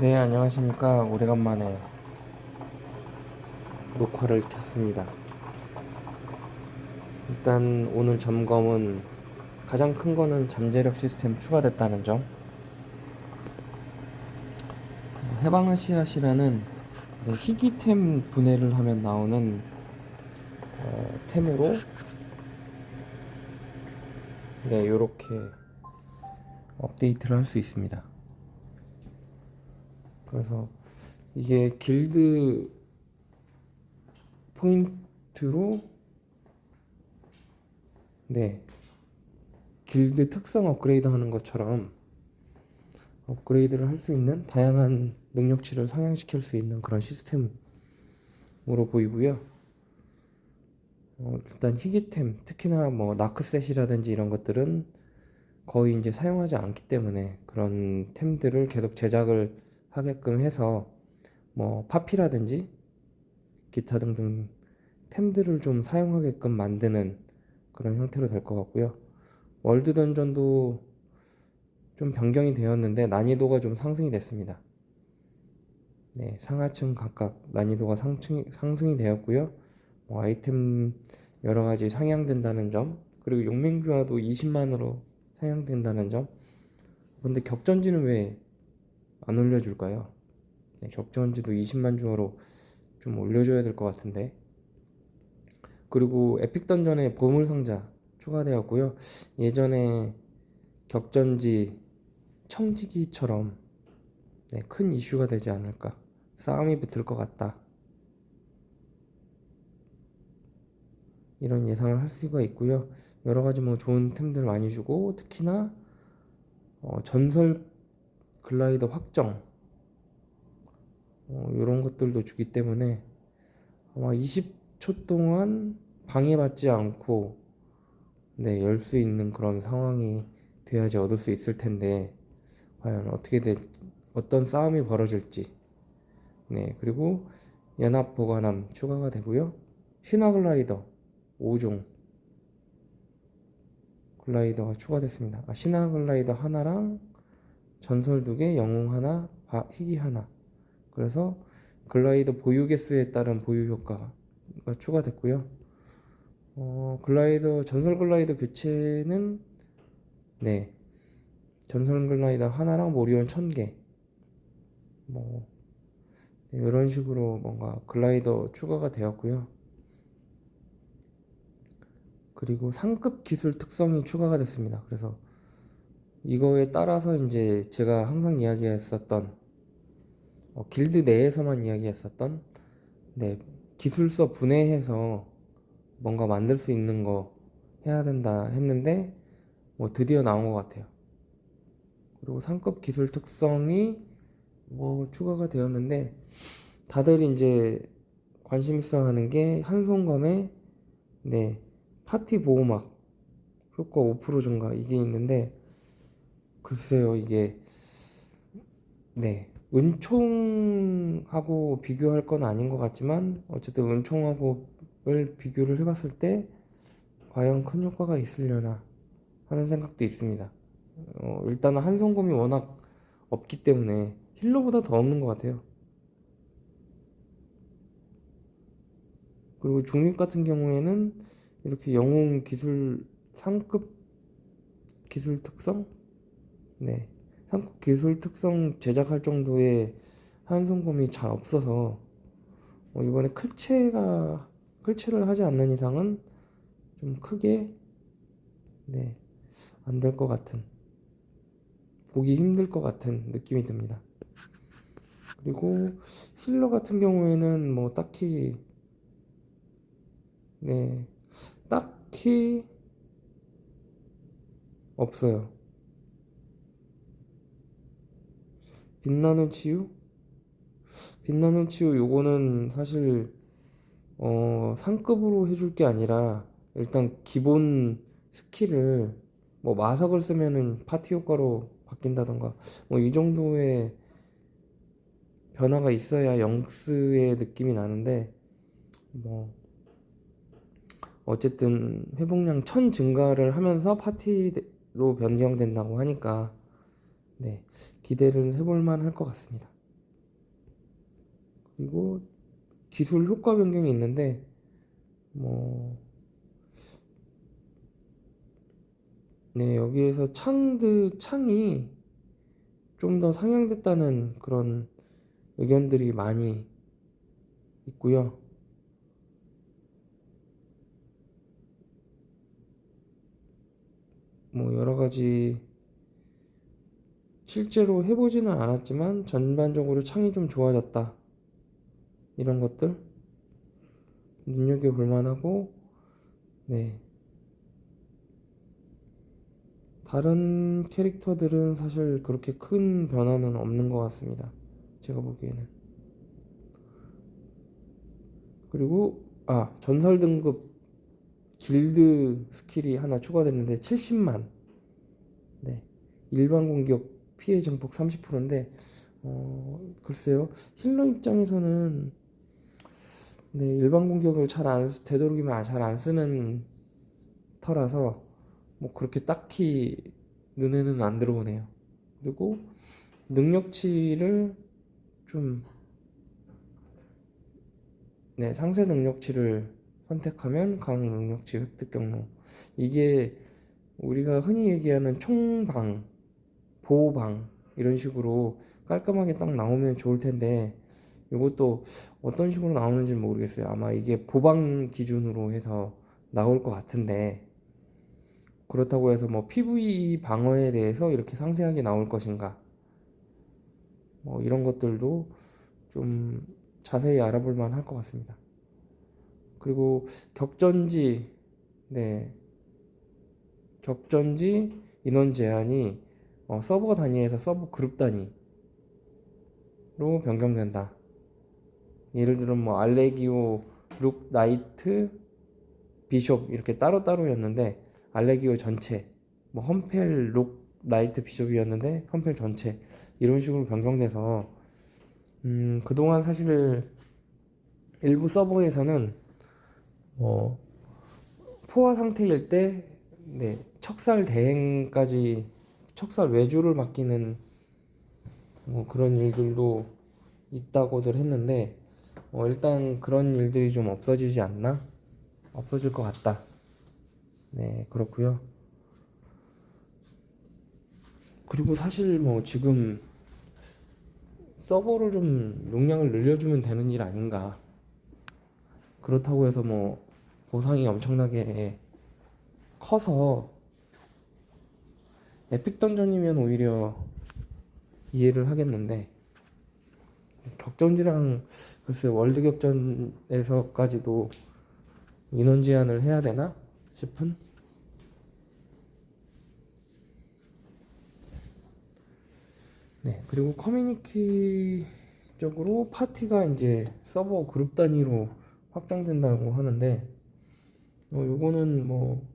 네, 안녕하십니까. 오래간만에 녹화를 켰습니다. 일단 오늘 점검은 가장 큰 거는 잠재력 시스템 추가됐다는 점. 해방의 씨앗이라는 네, 희귀템 분해를 하면 나오는 어, 템으로 네, 요렇게 업데이트를 할 수 있습니다. 그래서 이게 길드 포인트로 네 길드 특성 업그레이드 하는 것처럼 업그레이드를 할 수 있는 다양한 능력치를 상향시킬 수 있는 그런 시스템으로 보이고요. 어, 일단 희귀템 특히나 뭐 나크셋이라든지 이런 것들은 거의 이제 사용하지 않기 때문에 그런 템들을 계속 제작을 하게끔 해서 뭐 파피라든지 기타 등등 템들을 좀 사용하게끔 만드는 그런 형태로 될 것 같고요. 월드 던전도 좀 변경이 되었는데 난이도가 좀 상승이 됐습니다. 네, 상하층 각각 난이도가 상층, 상승이 되었고요. 뭐 아이템 여러 가지 상향된다는 점, 그리고 용맹주화도 20만으로 상향된다는 점. 근데 격전지는 왜 안 올려줄까요? 네, 격전지도 20만 주어로 좀 올려줘야 될 것 같은데. 그리고 에픽 던전에 보물 상자 추가되었고요. 예전에 격전지 청지기처럼 네, 큰 이슈가 되지 않을까. 싸움이 붙을 것 같다. 이런 예상을 할 수가 있고요. 여러 가지 뭐 좋은 템들 많이 주고 특히나 어, 전설 글라이더 확정 어, 이런 것들도 주기 때문에 아마 20초 동안 방해받지 않고 네, 열 수 있는 그런 상황이 돼야지 얻을 수 있을 텐데 과연 어떻게 될 어떤 싸움이 벌어질지. 네 그리고 연합 보관함 추가가 되고요. 신화 글라이더 5종 글라이더가 추가됐습니다. 아, 신화 글라이더 하나랑 전설 두 개, 영웅 하나, 바, 희귀 하나. 그래서 글라이더 보유 개수에 따른 보유 효과가 추가됐고요. 어, 글라이더 전설 글라이더 교체는 네 전설 글라이더 하나랑 모리온 천 개. 뭐 네, 이런 식으로 뭔가 글라이더 추가가 되었고요. 그리고 상급 기술 특성이 추가가 됐습니다. 그래서 이거에 따라서 이제 제가 항상 이야기했었던 어, 길드 내에서만 이야기했었던 네, 기술서 분해해서 뭔가 만들 수 있는 거 해야 된다 했는데 뭐 드디어 나온 것 같아요. 그리고 상급 기술 특성이 뭐 추가가 되었는데 다들 이제 관심 있어 하는 게 한손검의 네 파티 보호막 효과 5% 증가 이게 있는데 글쎄요, 이게 네 은총하고 비교할 건 아닌 것 같지만 어쨌든 은총하고를 비교를 해봤을 때 과연 큰 효과가 있으려나 하는 생각도 있습니다. 어, 일단은 한성검이 워낙 없기 때문에 힐러보다 더 없는 것 같아요. 그리고 중립 같은 경우에는 이렇게 영웅 기술 상급 기술 특성 네. 삼국 기술 특성 제작할 정도의 한손검이 잘 없어서 어, 이번에 클체가 클체를 하지 않는 이상은 좀 크게 네. 안 될 것 같은 보기 힘들 것 같은 느낌이 듭니다. 그리고 힐러 같은 경우에는 뭐 딱히 네. 딱히 없어요. 빛나는 치유? 빛나는 치유 요거는 사실 어 상급으로 해줄 게 아니라 일단 기본 스킬을 뭐 마석을 쓰면은 파티 효과로 바뀐다던가 뭐 이 정도의 변화가 있어야 영스의 느낌이 나는데 뭐 어쨌든 회복량 천 증가를 하면서 파티로 변경된다고 하니까 네, 기대를 해볼 만 할 것 같습니다. 그리고 기술 효과 변경이 있는데 뭐 네, 여기에서 창드 창이 좀 더 상향됐다는 그런 의견들이 많이 있고요. 뭐 여러 가지 실제로 해보지는 않았지만 전반적으로 창이 좀 좋아졌다. 이런 것들 눈여겨볼 만하고 네. 다른 캐릭터들은 사실 그렇게 큰 변화는 없는 것 같습니다. 제가 보기에는. 그리고 아 전설 등급 길드 스킬이 하나 추가됐는데 70만. 네. 일반 공격 피해 증폭 30%인데 어 글쎄요 힐러 입장에서는 네 일반 공격을 잘 안 되도록이면 잘 안 쓰는 터라서 뭐 그렇게 딱히 눈에는 안 들어오네요. 그리고 능력치를 좀 네, 상세 능력치를 선택하면 강 능력치 획득 경로. 이게 우리가 흔히 얘기하는 총방, 보호방 이런 식으로 깔끔하게 딱 나오면 좋을 텐데 이것도 어떤 식으로 나오는지 모르겠어요. 아마 이게 보방 기준으로 해서 나올 것 같은데 그렇다고 해서 뭐 PVE 방어에 대해서 이렇게 상세하게 나올 것인가? 뭐 이런 것들도 좀 자세히 알아볼 만할 것 같습니다. 그리고 격전지, 네. 격전지 인원 제한이 어, 서버 단위에서 서버 그룹 단위로 변경된다. 예를 들어 뭐 알레기오, 룩, 나이트, 비숍 이렇게 따로따로였는데 알레기오 전체, 뭐 험펠, 룩, 라이트, 비숍이었는데 험펠 전체 이런 식으로 변경돼서 음, 그동안 사실 일부 서버에서는 뭐 포화 상태일 때 네, 척살 대행까지 척살 외주를 맡기는 뭐 그런 일들도 있다고들 했는데 어, 일단 그런 일들이 좀 없어지지 않나? 없어질 것 같다. 네, 그렇고요. 그리고 사실 뭐 지금 서버를 좀 용량을 늘려주면 되는 일 아닌가. 그렇다고 해서 뭐 보상이 엄청나게 커서 에픽 던전이면 오히려 이해를 하겠는데 격전지랑 글쎄 월드 격전에서까지도 인원 제한을 해야 되나 싶은? 네 그리고 커뮤니티 적으로 파티가 이제 서버 그룹 단위로 확장된다고 하는데 어, 요거는 뭐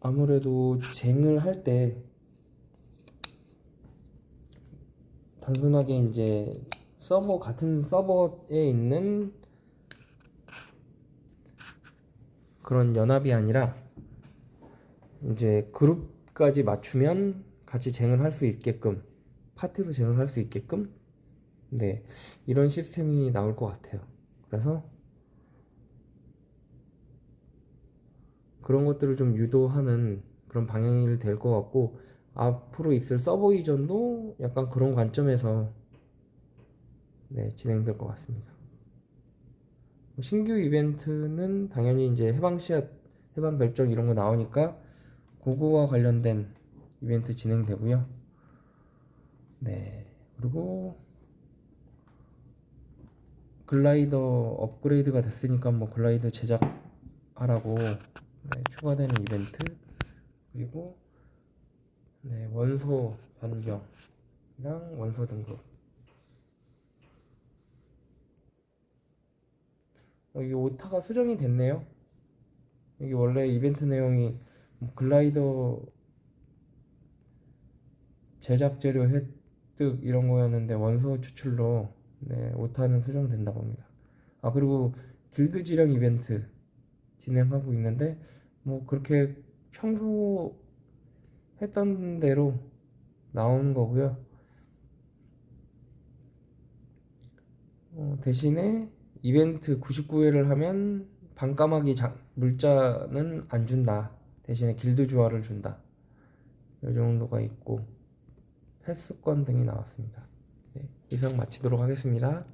아무래도 쟁을 할 때 단순하게 이제 서버 같은 서버에 있는 그런 연합이 아니라 이제 그룹까지 맞추면 같이 쟁을 할 수 있게끔 파티로 쟁을 할 수 있게끔 네 이런 시스템이 나올 것 같아요. 그래서 그런 것들을 좀 유도하는 그런 방향이 될 것 같고 앞으로 있을 서버 이전도 약간 그런 관점에서 네, 진행될 것 같습니다. 신규 이벤트는 당연히 이제 해방 씨앗, 해방 결정 이런 거 나오니까 그거와 관련된 이벤트 진행되고요. 네. 그리고 글라이더 업그레이드가 됐으니까 뭐 글라이더 제작하라고 네, 추가되는 이벤트. 그리고 네, 원소 변경이랑 원소 등급. 어, 이 오타가 수정이 됐네요. 여기 원래 이벤트 내용이 뭐 글라이더 제작 재료 획득 이런 거였는데 원소 추출로 네, 오타는 수정된다고 합니다. 아 그리고 길드 지령 이벤트 진행하고 있는데 뭐 그렇게 평소 했던 대로 나오는 거고요. 어, 대신에 이벤트 99회를 하면 반까마귀 장, 물자는 안 준다. 대신에 길드 주화를 준다. 이 정도가 있고 패스권 등이 나왔습니다. 네, 이상 마치도록 하겠습니다.